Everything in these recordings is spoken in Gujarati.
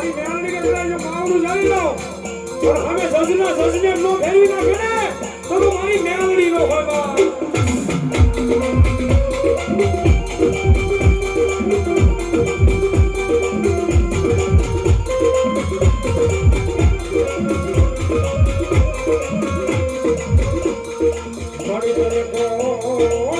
મારી મેલડી કે જો માવનું જાણી લો. પણ હવે સજના સજને નો ફેરવી નાખે ને તો મારી મેલડી નો હોય બા oh, તને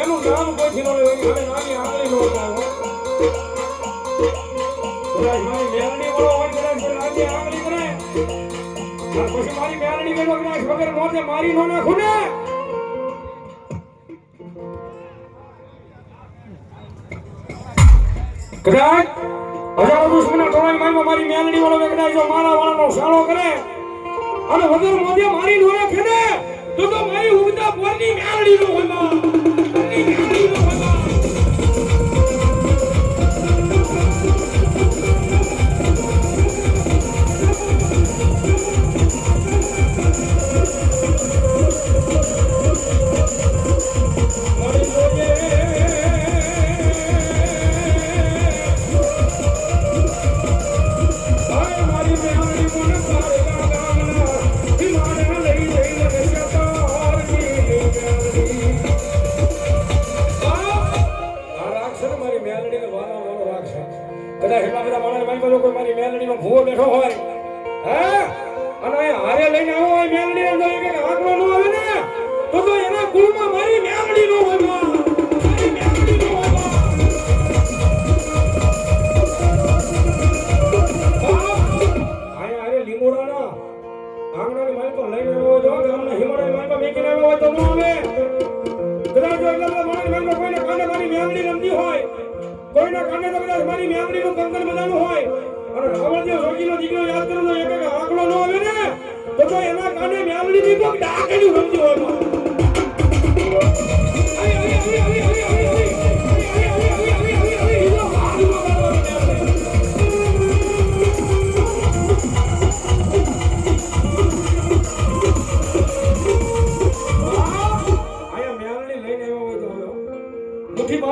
એનું નામ કોઈથી મને નાની આંગળી નો મારી મેલડી વાળો હોય મોતે નાખું હજારો દુશ્મનો ટોળાઈ મારીને મારી મેલડી વાળો કદાચ જો મારા વાળાનો સાળો કરે. અને વગર મોદે મારી નો રાખે ને, તો તો મારી ઉગતા પોરની મેલડી નો હોય કોઈના કાને તો કદાચ મારી મેમડીનું કંકણ બનાવવું હોય. અને રાવણદેવ જોગીનો દીકરો યાદ કરો તો એક આંકડો ન આવે ને? તો એના કાને મેમડીની કોક ડાકડી રમતી હોય.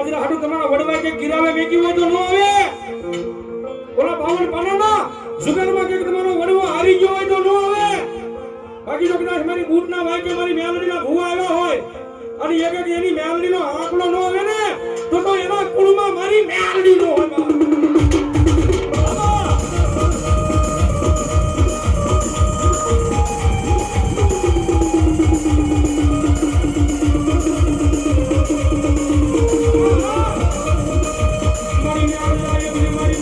બાજરા હાટુ તમારા વડવાઈ કે ગિરાવે મેકી હોય તો ન આવે. ઓલા બાવન પાનાના જુગારમાં કે તમારો વડવો હારી ગયો હોય તો ન આવે. બાકી જો કદાચ મારી બૂટના ભાઈ કે મારી મેલડીના ભૂવા આવ્યા હોય અને એક એક એની મેલડીનો આંકડો ન આવે તો તો એના કુળમાં મારી મેલડી નો બા. મારી